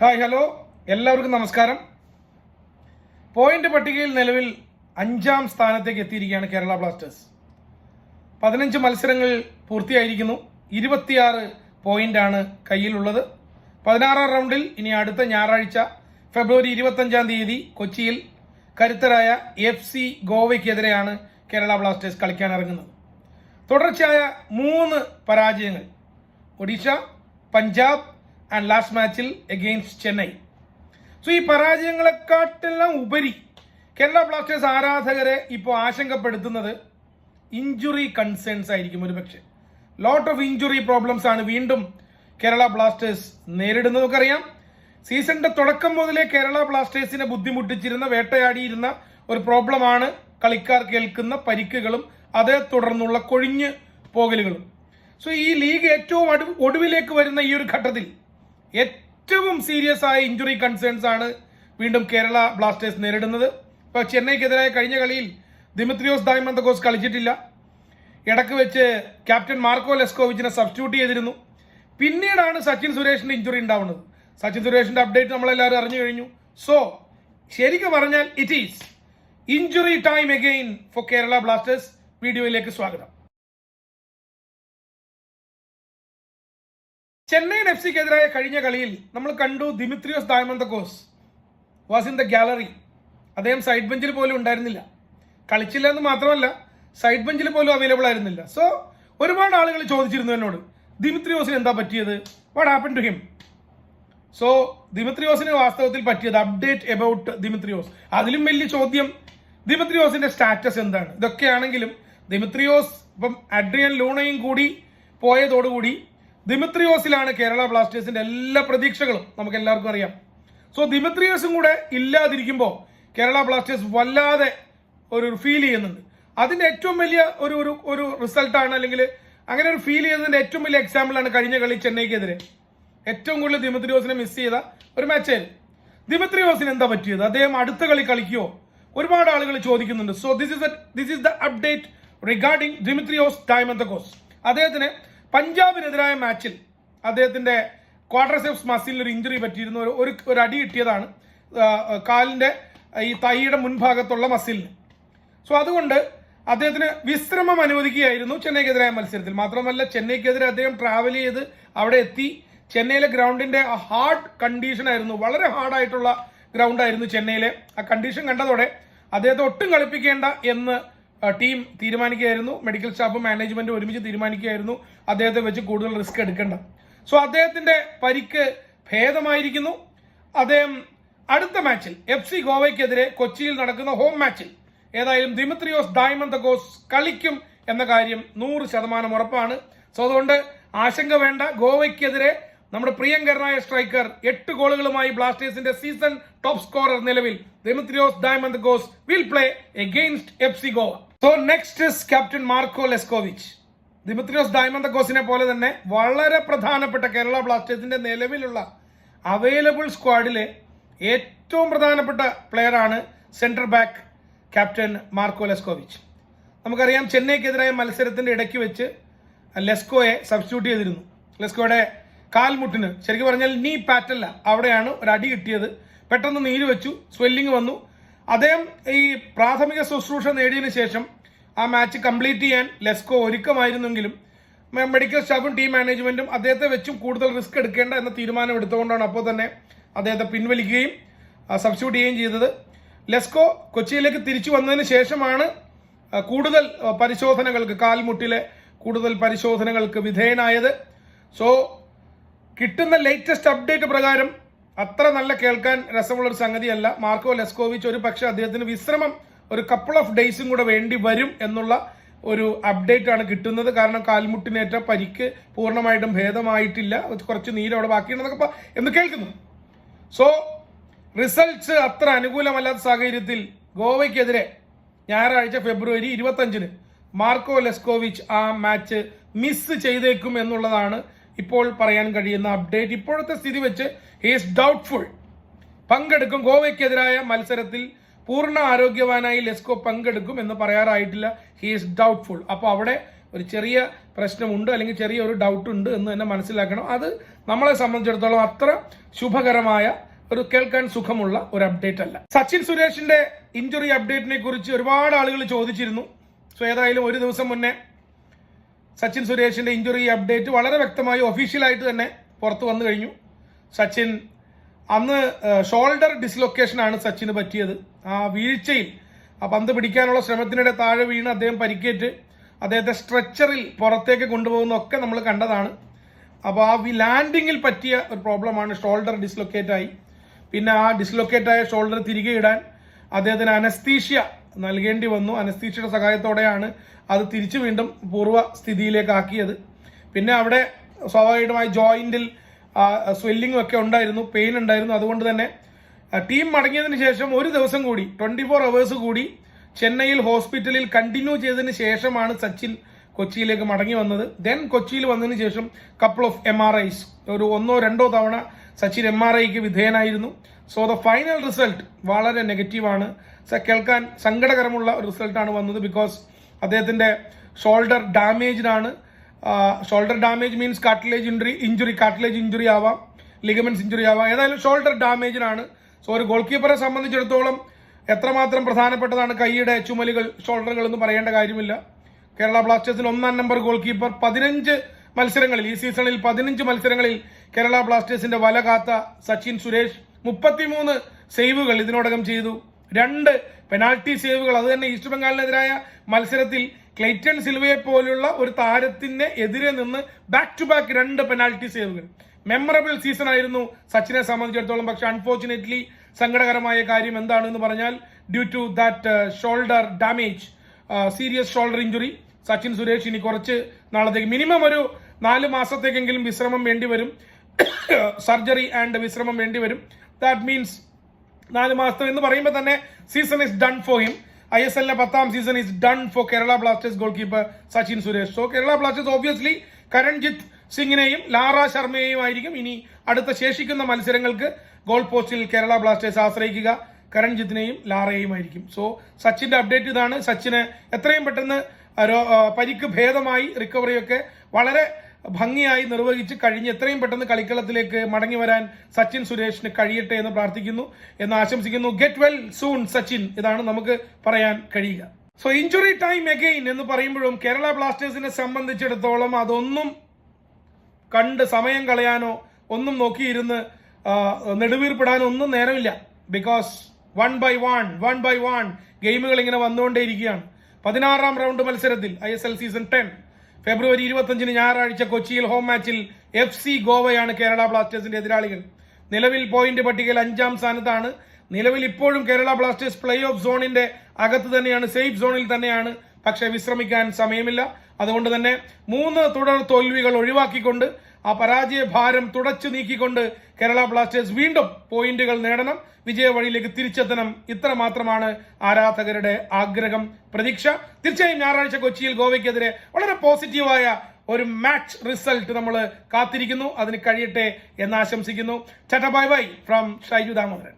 Hi hello. എല്ലാവർക്കും നമസ്കാരം. Point പട്ടികയിൽ നിലവിൽ അഞ്ചാം സ്ഥാനത്തേക്ക് എത്തിയിരിക്കുകയാണ് കേരള ബ്ലാസ്റ്റേഴ്സ്. പതിനഞ്ച് മത്സരങ്ങൾ പൂർത്തിയായിരിക്കുന്നു. ഇരുപത്തിയാറ് പോയിന്റാണ് കയ്യിലുള്ളത്. പതിനാറാം റൗണ്ടിൽ ഇനി അടുത്ത ഞായറാഴ്ച ഫെബ്രുവരി ഇരുപത്തഞ്ചാം തീയതി കൊച്ചിയിൽ കരുത്തരായ എഫ് സി ഗോവയ്ക്കെതിരെയാണ് കേരള ബ്ലാസ്റ്റേഴ്സ് കളിക്കാൻ ഇറങ്ങുന്നത്. തുടർച്ചയായ മൂന്ന് പരാജയങ്ങൾ. ഒഡീഷ പഞ്ചാബ് ആൻഡ് ലാസ്റ്റ് മാച്ചിൽ എഗെയിൻസ്റ്റ് ചെന്നൈ സോ ഈ പരാജയങ്ങളെക്കാട്ടെല്ലാം ഉപരി കേരള ബ്ലാസ്റ്റേഴ്സ് ആരാധകരെ ഇപ്പോൾ ആശങ്കപ്പെടുത്തുന്നത് ഇഞ്ചുറി കൺസേൺസ് ആയിരിക്കും ഒരു പക്ഷേ ലോട്ട് ഓഫ് ഇഞ്ചുറി പ്രോബ്ലംസ് ആണ് വീണ്ടും കേരള ബ്ലാസ്റ്റേഴ്സ് നേരിടുന്നത്. നമുക്കറിയാം സീസണിന്റെ തുടക്കം മുതലേ കേരള ബ്ലാസ്റ്റേഴ്സിനെ ബുദ്ധിമുട്ടിച്ചിരുന്ന വേട്ടയാടിയിരുന്ന ഒരു പ്രോബ്ലമാണ് കളിക്കാർ കേൾക്കുന്ന പരിക്കുകളും അതേ തുടർന്നുള്ള കൊഴിഞ്ഞ് പോകലുകളും. സോ ഈ ലീഗ് ഏറ്റവും ഒടുവിലേക്ക് വരുന്ന ഈ ഒരു ഘട്ടത്തിൽ ഏറ്റവും സീരിയസ് ആയ ഇഞ്ചുറി കൺസേൺസ് ആണ് വീണ്ടും കേരള ബ്ലാസ്റ്റേഴ്സ് നേരിടുന്നത്. ഇപ്പോൾ ചെന്നൈക്കെതിരായ കഴിഞ്ഞ കളിയിൽ ദിമിത്രിയോസ് ദായ്മന്തകോസ് കളിച്ചിട്ടില്ല. ഇടയ്ക്ക് വെച്ച് ക്യാപ്റ്റൻ മാർക്കോ ലെസ്കോവിച്ചിനെ സബ്സ്റ്റിറ്റ്യൂട്ട് ചെയ്തിരുന്നു. പിന്നീടാണ് സച്ചിൻ സുരേഷിന്റെ ഇഞ്ചുറി ഉണ്ടാവുന്നത്. സച്ചിൻ സുരേഷിന്റെ അപ്ഡേറ്റ് നമ്മളെല്ലാവരും അറിഞ്ഞു കഴിഞ്ഞു. സോ ശരിക്കും പറഞ്ഞാൽ it is injury time again for Kerala Blasters. വീഡിയോയിലേക്ക് സ്വാഗതം. ചെന്നൈയിൻ എഫ് സിക്കെതിരായ കഴിഞ്ഞ കളിയിൽ നമ്മൾ കണ്ടു Dimitrios Diamantakos was in the gallery. അദ്ദേഹം സൈഡ് ബെഞ്ചിൽ പോലും ഉണ്ടായിരുന്നില്ല. കളിച്ചില്ല എന്ന് മാത്രമല്ല സൈഡ് ബെഞ്ചിൽ പോലും അവൈലബിൾ ആയിരുന്നില്ല. സോ ഒരുപാട് ആളുകൾ ചോദിച്ചിരുന്നു എന്നോട് ദിമിത്രിയോസിന് എന്താ പറ്റിയത്? What happen to him so ദിമിത്രിയോസിന് വാസ്തവത്തിൽ പറ്റിയത് അപ്ഡേറ്റ് എബൌട്ട് ദിമിത്രിയോസ്. അതിലും വലിയ ചോദ്യം ദിമിത്രിയോസിന്റെ സ്റ്റാറ്റസ് എന്താണ്? ഇതൊക്കെയാണെങ്കിലും ദിമിത്രിയോസ് ഇപ്പം അഡ്രിയൻ ലൂണയും കൂടി പോയതോടുകൂടി ദിമിത്രിയോസിലാണ് കേരള ബ്ലാസ്റ്റേഴ്സിന്റെ എല്ലാ പ്രതീക്ഷകളും നമുക്ക് എല്ലാവർക്കും അറിയാം. സോ ദിമിത്രിയോസും കൂടെ ഇല്ലാതിരിക്കുമ്പോൾ കേരള ബ്ലാസ്റ്റേഴ്സ് വല്ലാതെ ഒരു ഫീൽ ചെയ്യുന്നുണ്ട്. അതിന്റെ ഏറ്റവും വലിയ ഒരു ഒരു റിസൾട്ടാണ് അല്ലെങ്കിൽ അങ്ങനെ ഒരു ഫീൽ ചെയ്യുന്നതിന്റെ ഏറ്റവും വലിയ എക്സാമ്പിളാണ് കഴിഞ്ഞ കളി ചെന്നൈക്കെതിരെ. ഏറ്റവും കൂടുതൽ ദിമിത്രിയോസിനെ മിസ് ചെയ്ത ഒരു മാച്ചായിരുന്നു ദിമിത്രിയോസിന് എന്താ പറ്റിയത്? അദ്ദേഹം അടുത്ത കളി കളിക്കുമോ ഒരുപാട് ആളുകൾ ചോദിക്കുന്നുണ്ട്. So this this is the update regarding Dimitrios Diamantakos അദ്ദേഹത്തിന് പഞ്ചാബിനെതിരായ മാച്ചിൽ അദ്ദേഹത്തിന്റെ സെഫ്സ് മസിലിൽ ഒരു ഇഞ്ചുറി പറ്റിയിരുന്നു. ഒരു- ഒരു അടി കിട്ടിയതാണ്. കാലിന്റെ ഈ തൈയുടെ മുൻഭാഗത്തുള്ള മസിലിന് സോ അതുകൊണ്ട് അദ്ദേഹത്തിന് വിശ്രമം അനുവദിക്കുകയായിരുന്നു ചെന്നൈക്കെതിരായ മത്സരത്തിൽ. മാത്രമല്ല ചെന്നൈക്കെതിരെ അദ്ദേഹം ട്രാവൽ ചെയ്ത് അവിടെ എത്തി. ചെന്നൈയിലെ ഗ്രൗണ്ടിന്റെ ഹാർഡ് കണ്ടീഷൻ ആയിരുന്നു. വളരെ ഹാർഡായിട്ടുള്ള ഗ്രൗണ്ട് ആയിരുന്നു ചെന്നൈയിലെ. ആ കണ്ടീഷൻ കണ്ടതോടെ അദ്ദേഹത്തെ ഒട്ടും കളിപ്പിക്കേണ്ട എന്ന് ടീം തീരുമാനിക്കുകയായിരുന്നു. മെഡിക്കൽ സ്റ്റാഫും മാനേജ്മെന്റും ഒരുമിച്ച് തീരുമാനിക്കുകയായിരുന്നു. അദ്ദേഹത്തെ വെച്ച് കൂടുതൽ റിസ്ക് എടുക്കേണ്ട സോ അദ്ദേഹത്തിന്റെ പരിക്ക് ഭേദമായിരിക്കുന്നു. അദ്ദേഹം അടുത്ത മാച്ചിൽ എഫ് സി ഗോവയ്ക്കെതിരെ കൊച്ചിയിൽ നടക്കുന്ന ഹോം മാച്ചിൽ ഏതായാലും ദിമിത്രിയോസ് ഡയമന്തകോസ് കളിക്കും എന്ന കാര്യം നൂറ് ശതമാനം ഉറപ്പാണ്. സോ അതുകൊണ്ട് ആശങ്ക വേണ്ട. ഗോവയ്ക്കെതിരെ നമ്മുടെ പ്രിയങ്കരനായ സ്ട്രൈക്കർ എട്ട് ഗോളുകളുമായി ബ്ലാസ്റ്റേഴ്സിന്റെ സീസൺ ടോപ്പ് സ്കോറർ നിലവിൽ Diamantakos will play against F C Goa so next is captain Marco Leskovic. Dimitrios diamond ഗോസിനെ പോലെ തന്നെ വളരെ പ്രധാനപ്പെട്ട കേരള ബ്ലാസ്റ്റേഴ്സിന്റെ നിലവിലുള്ള അവൈലബിൾ സ്ക്വാഡിലെ ഏറ്റവും പ്രധാനപ്പെട്ട പ്ലെയറാണ് central back captain Marco Leskovic. നമുക്കറിയാം ചെന്നൈക്കെതിരായ മത്സരത്തിന്റെ ഇടയ്ക്ക് വെച്ച് ലെസ്കോയെ സബ്സ്റ്റിറ്റ്യൂട്ട് ചെയ്തിരുന്നു. ലെസ്കോയുടെ കാൽമുട്ടിന്. ശരിക്കും പറഞ്ഞാൽ നീ പാറ്റല്ല അവിടെയാണ് ഒരു അടി കിട്ടിയത്. പെട്ടെന്ന് നീര് വെച്ചു. സ്വെല്ലിങ് വന്നു. അദ്ദേഹം ഈ പ്രാഥമിക ശുശ്രൂഷ നേടിയതിനു ശേഷം ആ മാച്ച് കംപ്ലീറ്റ് ചെയ്യാൻ ലെസ്കോ ഒരുക്കമായിരുന്നെങ്കിലും മെഡിക്കൽ സ്റ്റാഫും ടീം മാനേജ്മെന്റും അദ്ദേഹത്തെ വെച്ചും കൂടുതൽ റിസ്ക് എടുക്കേണ്ട എന്ന തീരുമാനം എടുത്തുകൊണ്ടാണ് അപ്പോൾ തന്നെ അദ്ദേഹത്തെ പിൻവലിക്കുകയും സബ്സ്റ്റിറ്റ്യൂട്ട് ചെയ്യുകയും ചെയ്തത്. ലെസ്കോ കൊച്ചിയിലേക്ക് തിരിച്ചു വന്നതിന് ശേഷമാണ് കൂടുതൽ പരിശോധനകൾക്ക് കാൽമുട്ടിലെ കൂടുതൽ പരിശോധനകൾക്ക് വിധേയനായത്. സോ കിട്ടുന്ന ലേറ്റസ്റ്റ് അപ്ഡേറ്റ് പ്രകാരം അത്ര നല്ല കേൾക്കാൻ രസമുള്ള ഒരു സംഗതിയല്ല. മാർക്കോ ലെസ്കോവിച്ച് ഒരു പക്ഷേ അദ്ദേഹത്തിന് വിശ്രമം ഒരു കപ്പിൾ ഓഫ് ഡേയ്സും കൂടെ വേണ്ടി വരും എന്നുള്ള ഒരു അപ്ഡേറ്റ് ആണ് കിട്ടുന്നത്. കാരണം കാൽമുട്ടിനേറ്റ പരിക്ക് പൂർണമായിട്ടും ഭേദമായിട്ടില്ല. കുറച്ച് നീര് അവിടെ ബാക്കിയുണ്ടെന്നൊക്കെ എന്ന് കേൾക്കുന്നു. സോ റിസൾട്ട്സ് അത്ര അനുകൂലമല്ലാത്ത സാഹചര്യത്തിൽ ഗോവയ്ക്കെതിരെ ഞായറാഴ്ച ഫെബ്രുവരി ഇരുപത്തഞ്ചിന് മാർക്കോ ലെസ്കോവിച്ച് ആ മാച്ച് മിസ് ചെയ്തേക്കും എന്നുള്ളതാണ് ഇപ്പോൾ പറയാൻ കഴിയുന്ന അപ്ഡേറ്റ് ഇപ്പോഴത്തെ സ്ഥിതി വെച്ച് ഹീസ് ഡൗട്ട്ഫുൾ പങ്കെടുക്കും. ഗോവയ്ക്കെതിരായ മത്സരത്തിൽ പൂർണ ആരോഗ്യവാനായി ലെസ്കോ പങ്കെടുക്കും എന്ന് പറയാറായിട്ടില്ല. ഹീസ് ഡൗട്ട്ഫുൾ അപ്പോൾ അവിടെ ഒരു ചെറിയ പ്രശ്നമുണ്ട് അല്ലെങ്കിൽ ചെറിയ ഒരു ഡൗട്ട് ഉണ്ട് എന്ന് തന്നെ മനസ്സിലാക്കണം. അത് നമ്മളെ സംബന്ധിച്ചിടത്തോളം അത്ര ശുഭകരമായ ഒരു കേൾക്കാൻ സുഖമുള്ള ഒരു അപ്ഡേറ്റ് അല്ല. സച്ചിൻ സുരേഷിന്റെ ഇഞ്ചുറി അപ്ഡേറ്റിനെ കുറിച്ച് ഒരുപാട് ആളുകൾ ചോദിച്ചിരുന്നു. സോ ഏതായാലും ഒരു ദിവസം മുന്നേ സച്ചിൻ സുരേഷിന്റെ ഇഞ്ചുറി അപ്ഡേറ്റ് വളരെ വ്യക്തമായി ഒഫീഷ്യലായിട്ട് തന്നെ പുറത്തു വന്നു കഴിഞ്ഞു. സച്ചിൻ അന്ന് ഷോൾഡർ ഡിസ്ലൊക്കേഷൻ ആണ് സച്ചിന് പറ്റിയത്. ആ വീഴ്ചയിൽ ആ പന്ത് പിടിക്കാനുള്ള ശ്രമത്തിനിടെ താഴെ വീണ് അദ്ദേഹം പരിക്കേറ്റ് അദ്ദേഹത്തെ സ്ട്രെച്ചറിൽ പുറത്തേക്ക് കൊണ്ടുപോകുന്നൊക്കെ നമ്മൾ കണ്ടതാണ്. അപ്പോൾ ആ ലാൻഡിങ്ങിൽ പറ്റിയ ഒരു പ്രോബ്ലമാണ് ഷോൾഡർ ഡിസ്ലൊക്കേറ്റ് ആയി. പിന്നെ ആ ഡിസ്ലൊക്കേറ്റ് ആയ ഷോൾഡർ തിരികെ ഇടാൻ അദ്ദേഹത്തിന് അനസ്തീഷ്യ നൽകേണ്ടി വന്നു. അനസ്തീഷ്യയുടെ സഹായത്തോടെയാണ് അത് തിരിച്ചു വീണ്ടും പൂർവ സ്ഥിതിയിലേക്ക് ആക്കിയത് പിന്നെ അവിടെ സ്വാഭാവികമായി ജോയിന്റിൽ സ്വെല്ലിങ്ങും ഒക്കെ ഉണ്ടായിരുന്നു പെയിൻ ഉണ്ടായിരുന്നു. അതുകൊണ്ട് തന്നെ ടീം മടങ്ങിയതിന് ശേഷം ഒരു ദിവസം കൂടി ട്വന്റി ഫോർ അവേഴ്സ് കൂടി ചെന്നൈയിൽ ഹോസ്പിറ്റലിൽ കണ്ടിന്യൂ ചെയ്തതിന് ശേഷമാണ് സച്ചിൻ കൊച്ചിയിലേക്ക് മടങ്ങി വന്നത്. ദെൻ കൊച്ചിയിൽ വന്നതിന് ശേഷം couple of M R Is ഒരു ഒന്നോ രണ്ടോ തവണ സച്ചിൻ എം ആർ ഐക്ക് വിധേയനായിരുന്നു. സോ ദ ഫൈനൽ റിസൾട്ട് വളരെ നെഗറ്റീവാണ് സ- കേൾക്കാൻ സങ്കടകരമുള്ള ഒരു റിസൾട്ടാണ് വന്നത് ബിക്കോസ് അദ്ദേഹത്തിന്റെ ഷോൾഡർ ഡാമേജ്ഡ് ആണ് shoulder damage means cartilage injury injury cartilage injury ആവാം ലിഗമെന്റ്സ് ഇഞ്ചുറി ആവാം. ഏതായാലും ഷോൾഡർ ഡാമേജ് ആണ് സോ ഒരു ഗോൾ കീപ്പറെ സംബന്ധിച്ചിടത്തോളം എത്രമാത്രം പ്രധാനപ്പെട്ടതാണ് കൈയുടെ ചുമലുകൾ ഷോൾഡറുകൾ എന്ന് പറയേണ്ട കാര്യമില്ല. കേരള ബ്ലാസ്റ്റേഴ്സിൽ ഒന്നാം നമ്പർ ഗോൾ കീപ്പർ പതിനഞ്ച് മത്സരങ്ങളിൽ ഈ സീസണിൽ പതിനഞ്ച് മത്സരങ്ങളിൽ കേരള ബ്ലാസ്റ്റേഴ്സിന്റെ വല കാത്ത സച്ചിൻ സുരേഷ് മുപ്പത്തിമൂന്ന് സേവുകൾ ഇതിനോടകം ചെയ്തു. രണ്ട് പെനാൾട്ടി സേവുകൾ. അത് തന്നെ ഈസ്റ്റ് ബംഗാളിനെതിരായ മത്സരത്തിൽ ക്ലൈറ്റൺ സിൽവയെ പോലുള്ള ഒരു താരത്തിന് എതിരെ നിന്ന് ബാക്ക് ടു ബാക്ക് രണ്ട് പെനാൾട്ടി സേവുകൾ. മെമ്മറബിൾ സീസൺ ആയിരുന്നു സച്ചിനെ സംബന്ധിച്ചിടത്തോളം. പക്ഷെ അൺഫോർച്ചുനേറ്റ്ലി സങ്കടകരമായ കാര്യം എന്താണെന്ന് പറഞ്ഞാൽ due to that shoulder damage serious shoulder injury Sachin Suresh ഇനി കുറച്ച് നാളത്തേക്ക്. മിനിമം ഒരു നാല് മാസത്തേക്കെങ്കിലും വിശ്രമം വേണ്ടി വരും. സർജറി ആൻഡ് വിശ്രമം വേണ്ടി വരും. ദാറ്റ് മീൻസ് നാല് മാസം എന്ന് പറയുമ്പോൾ തന്നെ season is done for him I S എല്ലിലെ പത്താം season is done for Kerala Blasters goalkeeper Sachin Suresh. So Kerala Blasters obviously Karanjit സിംഗിനെയും Lara ശർമ്മയെയും ആയിരിക്കും ഇനി അടുത്ത ശേഷിക്കുന്ന മത്സരങ്ങൾക്ക് ഗോൾ പോസ്റ്റിൽ കേരള ബ്ലാസ്റ്റേഴ്സ് ആശ്രയിക്കുക. കരൺജിത്തിനെയും ലാറയെയും ആയിരിക്കും. സോ സച്ചിന്റെ അപ്ഡേറ്റ് ഇതാണ്. സച്ചിന് എത്രയും പെട്ടെന്ന് പരിക്ക് ഭേദമായി റിക്കവറിയൊക്കെ വളരെ ഭംഗിയായി നിർവഹിച്ച് കഴിഞ്ഞ് എത്രയും പെട്ടെന്ന് കളിക്കളത്തിലേക്ക് മടങ്ങി വരാൻ സച്ചിൻ സുരേഷിന് കഴിയട്ടെ എന്ന് പ്രാർത്ഥിക്കുന്നു എന്ന് ആശംസിക്കുന്നു. ഗെറ്റ് വെൽ സൂൺ സച്ചിൻ ഇതാണ് നമുക്ക് പറയാൻ കഴിയുക. സോ ഇഞ്ചുറി ടൈം അഗെയിൻ എന്ന് പറയുമ്പോഴും കേരള ബ്ലാസ്റ്റേഴ്സിനെ സംബന്ധിച്ചിടത്തോളം അതൊന്നും കണ്ട് സമയം കളയാനോ ഒന്നും നോക്കിയിരുന്ന് നെടുവീർപ്പെടാനോ ഒന്നും നേരമില്ല. Because one by one one by one ഗെയിമുകൾ ഇങ്ങനെ വന്നുകൊണ്ടേയിരിക്കുകയാണ്. പതിനാറാം റൗണ്ട് മത്സരത്തിൽ I S L season ten ഫെബ്രുവരി ഇരുപത്തഞ്ചിന് ഞായറാഴ്ച കൊച്ചിയിൽ ഹോം മാച്ചിൽ എഫ് സി ഗോവയാണ് കേരള ബ്ലാസ്റ്റേഴ്സിന്റെ എതിരാളികൾ. നിലവിൽ പോയിന്റ് പട്ടികയിൽ അഞ്ചാം സ്ഥാനത്താണ്. നിലവിൽ ഇപ്പോഴും കേരള ബ്ലാസ്റ്റേഴ്സ് പ്ലേ ഓഫ് സോണിന്റെ അകത്ത് തന്നെയാണ് സേഫ് സോണിൽ തന്നെയാണ്. പക്ഷേ വിശ്രമിക്കാൻ സമയമില്ല. അതുകൊണ്ട് തന്നെ മൂന്ന് തുടർ തോൽവികൾ ഒഴിവാക്കിക്കൊണ്ട് ആ പരാജയ ഭാരം തുടച്ചു നീക്കിക്കൊണ്ട് കേരള ബ്ലാസ്റ്റേഴ്സ് വീണ്ടും പോയിന്റുകൾ നേടണം. വിജയ വഴിയിലേക്ക് തിരിച്ചെത്തണം. ഇത്ര മാത്രമാണ് ആരാധകരുടെ ആഗ്രഹം പ്രതീക്ഷ. തീർച്ചയായും ഞായറാഴ്ച കൊച്ചിയിൽ ഗോവയ്ക്കെതിരെ വളരെ പോസിറ്റീവായ ഒരു മാച്ച് റിസൾട്ട് നമ്മൾ കാത്തിരിക്കുന്നു. അതിന് കഴിയട്ടെ എന്ന് ആശംസിക്കുന്നു. ചട്ട bye bye from Shaiju Damodaran.